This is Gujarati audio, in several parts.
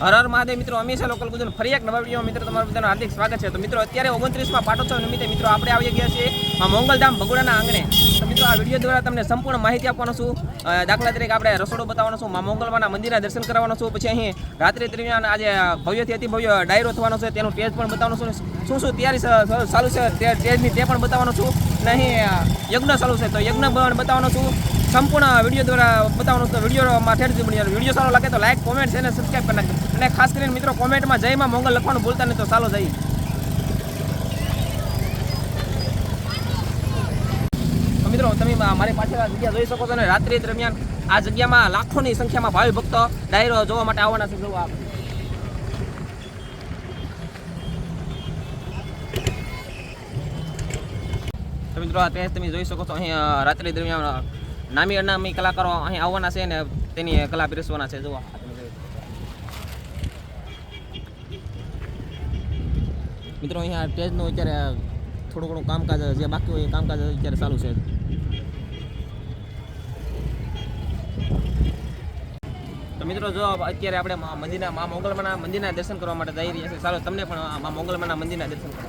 હર હર મહાદેવ મિત્રો હંમેશા લોકલ ગુજરાત ફરી એક નવા વીડિયો મિત્રો તમારું બધાનું હાર્દિક સ્વાગત છે. તો મિત્રો, અત્યારે ઓગણત્રીસમાં પાટોત્સવ નિમિત્તે મિત્રો આપણે આવી ગયા છીએ આ મોંગલધામ ભગોડાના આંગણે. તો મિત્રો, આ વીડિયો દ્વારા તમને સંપૂર્ણ માહિતી આપવાનો છું. દાખલા તરીકે આપણે રસોડો બતાવવાનો છું, મા મોંગલમાના મંદિરના દર્શન કરવાનો છું. પછી અહીં રાત્રિ દરમિયાન આજે ભવ્યથી અતિ ભવ્ય ડાયરો થવાનો છે, તેનું ટેજ પણ બતાવવાનો છું. શું શું તૈયારી ચાલુ છે, તે ટેજની તે પણ બતાવવાનો છું. અને અહીં યજ્ઞ ચાલુ છે, તો યજ્ઞ બતાવવાનો છું. સંપૂર્ણ વીડિયો દ્વારા બતાવવાનું તો વિડીયોમાં ઠેરથી બની જાય વીડિયો સારો લાગે તો લાઈક કોમેન્ટ અને સબસ્ક્રાઈબ કરી નાખજો. અને ખાસ કરીને મિત્રો કોમેન્ટમાં જયમાં મોંગલ લખવાનું ભૂલતા નહીં તો ચાલો જઈએ. મિત્રો તમે મારી પાછળ જગ્યા જોઈ શકો છો અને રાત્રિ દરમિયાન આ જગ્યામાં લાખોની સંખ્યામાં ભાવિ ભક્તો ડાયરો જોવા માટે આવવાના છે. જોવા. મિત્રો આ ત્યાં તમે જોઈ શકો છો. અહીં અ, રાત્રિ દરમિયાન નામી અનામી કલાકારો અહીં આવવાના છે ને તેની કલા પીરસવાના છે જોવા. મિત્રો, અહીંયા સ્ટેજનું અત્યારે થોડું ઘણું કામકાજ જે બાકી હોય એ કામકાજ અત્યારે ચાલુ છે તો મિત્રો, જો અત્યારે આપણે મંદિરના મા મોગલમાના મંદિરના દર્શન કરવા માટે જઈ રહ્યા છે, ચાલો તમને પણ મા મોગલમાના મંદિરના દર્શન કરો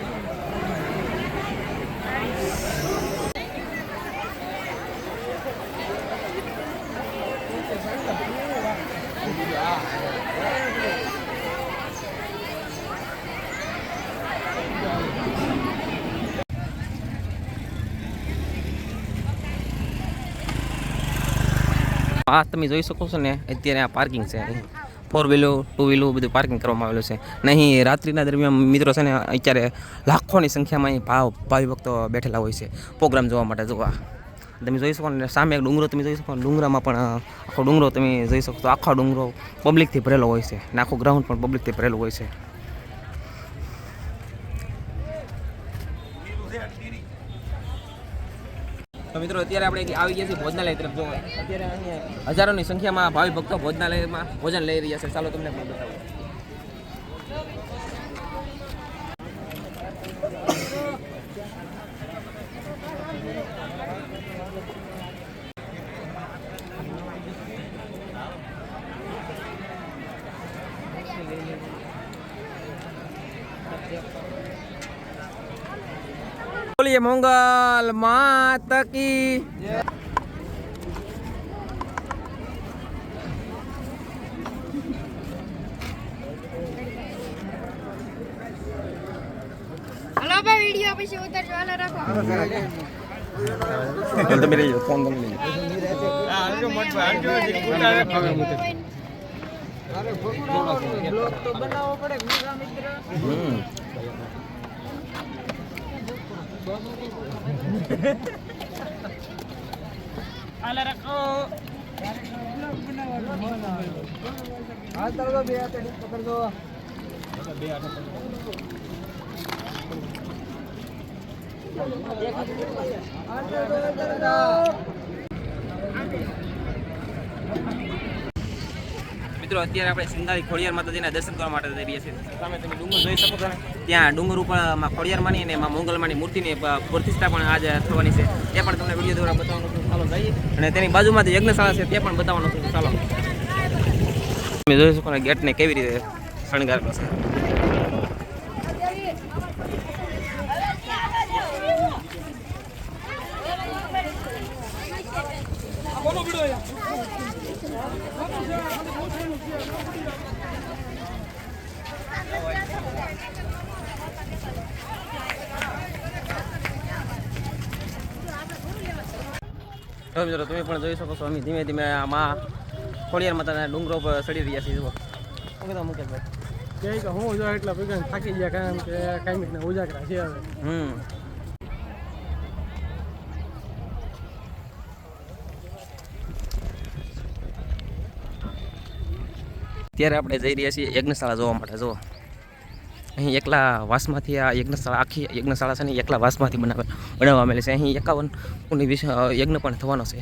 આ તમે જોઈ શકો છો ને, અત્યારે આ પાર્કિંગ છે ફોર વ્હીલર ટુ વ્હીલર બધું પાર્કિંગ કરવામાં આવેલું છે. નહીં રાત્રિના દરમિયાન મિત્રો છે ને, અત્યારે લાખોની સંખ્યામાં અહીં ભાવ ભાવિ ભક્તો બેઠેલા હોય છે. પ્રોગ્રામ જોવા માટે જોવા. તમે જોઈ શકો ને, સામે એક ડુંગરો તમે જોઈ શકો ડુંગરામાં પણ આખો ડુંગરો તમે જોઈ શકો તો આખો ડુંગરો પબ્લિકથી ભરેલો હોય છે ને આખો ગ્રાઉન્ડ પણ પબ્લિકથી ભરેલો હોય છે. તો મિત્રો, અત્યારે આપણે આવી ગયા છીએ ભોજનાલય તરફ. જો અત્યારે અહીંયા હજારોની સંખ્યામાં ભાવિ ભક્તો ભોજનાલયમાં ભોજન લઈ રહ્યા છે. ચાલો તમને બતાવું. બોલીએ મોંગલ માત કી. તમે લઈ જાઓ ફોન તમે લઈ જાઓ અરે ભગવાન બ્લોગ તો બનાવવો પડે મિત્ર હમ. అలా రకో હાલ તરતો બે હાથે પકડજો બે અત્યારે આપણે સિંગારી ખોડિયાર માતાજીના દર્શન કરવા માટે જઈ રહ્યા છીએ. સામે તમે ડુંગર જોઈ શકો છો ત્યાં ડુંગર ઉપરમાં ખોડિયાર માની અને માં મોંગલમાંની મૂર્તિની પ્રતિષ્ઠા પણ આજે થવાની છે. તે પણ તમને વીડિયો દ્વારા બતાવવાનું છું. ચાલો જઈએ. અને તેની બાજુમાં જે યજ્ઞશાળા છે તે પણ બતાવવાનું છું. ચાલો. તમે જોઈ શકો ને ગેટને કેવી રીતે શણગાર છે. મિત્રો તમે પણ જોઈ શકો છો અમે ધીમે ધીમે આમાં ખોડિયાર માતાના ડુંગરો પર ચડી રહ્યા છીએ જુઓ. શું તો મુકેશભાઈ કે હું જો એટલા ભેગા થાકી ગયા કારણ કે કાંઈક ને ઉજાગરા છે હવે. હમ. ત્યારે આપણે જઈ રહ્યા છીએ યજ્ઞશાળા જોવા માટે જુઓ. અહીં એકલા વાસમાંથી આ યજ્ઞશાળા, આખી યજ્ઞશાળા છે ને એકલા વાસમાંથી બનાવે બનાવવા આવેલી છે. અહીં એકાવન કુંડી યજ્ઞ પણ થવાનો છે.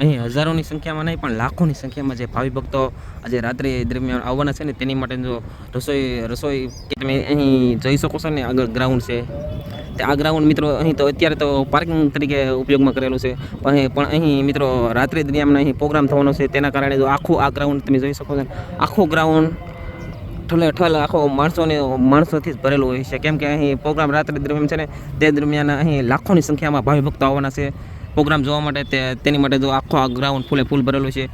અહીં હજારોની સંખ્યામાં નહીં, પણ લાખોની સંખ્યામાં જે ભાવિ ભક્તો આજે રાત્રે દરમિયાન આવવાના છે ને, તેની માટે જો રસોઈ રસોઈ કે તમે અહીં જોઈ શકો છો ને, આગળ ગ્રાઉન્ડ છે. તે આ ગ્રાઉન્ડ મિત્રો અહીં તો અત્યારે તો પાર્કિંગ તરીકે ઉપયોગમાં કરેલું છે. પણ અહીં- પણ અહીં મિત્રો રાત્રે દરમિયાન અહીં પ્રોગ્રામ થવાનો છે, તેના કારણે જો આખું આ ગ્રાઉન્ડ તમે જોઈ શકો છો આખું ગ્રાઉન્ડ ઠલે ઠલ આખો માણસોને, માણસોથી જ ભરેલું હોય છે. કેમ કે અહીં પ્રોગ્રામ રાત્રે દરમિયાન છે ને, તે દરમિયાન અહીં લાખોની સંખ્યામાં ભાવિ ભક્તો આવવાના છે. પ્રોગ્રામ જોવા માટે તે તેની માટે જો આખો આ ગ્રાઉન્ડ ફૂલે ફૂલ ભરેલું છે.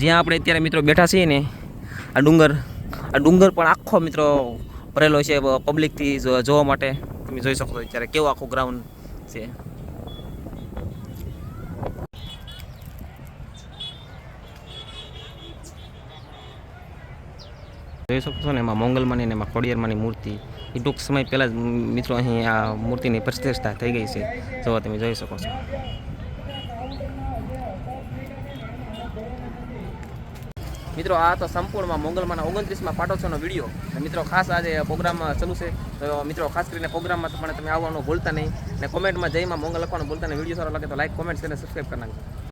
જ્યાં આપણે અત્યારે મિત્રો બેઠા છીએ ને, આ ડુંગર આ ડુંગર પણ આખો મિત્રો ભરેલો છે પબ્લિકથી જોવા માટે. તમે જોઈ શકો છો અત્યારે કેવો આખો ગ્રાઉન્ડ છે. જોઈ શકો છો ને, એમાં મોંગલમાની ને એમાં ખોડિયારમાંની મૂર્તિ. એ ટૂંક સમય પહેલાં જ મિત્રો અહીં આ મૂર્તિની પ્રતિષ્ઠા થઈ ગઈ છે. જોવા તમે જોઈ શકો છો. મિત્રો, આ તો સંપૂર્ણમાં મોગલમાંના ઓગણત્રીસમાં પાટોત્સવનો વીડિયો. મિત્રો, ખાસ આજે પ્રોગ્રામ ચાલુ છે. તો મિત્રો, ખાસ કરીને પ્રોગ્રામમાં પણ તમે આવવાનું ભૂલતા નહીં. અને કોમેન્ટમાં જયમાં મોગલ લખવાનું ભૂલતા નહીં. વીડિયો સારો લાગે તો લાઈક કોમેન્ટ કરીને સબસ્ક્રાઈબ કરી નાખજો.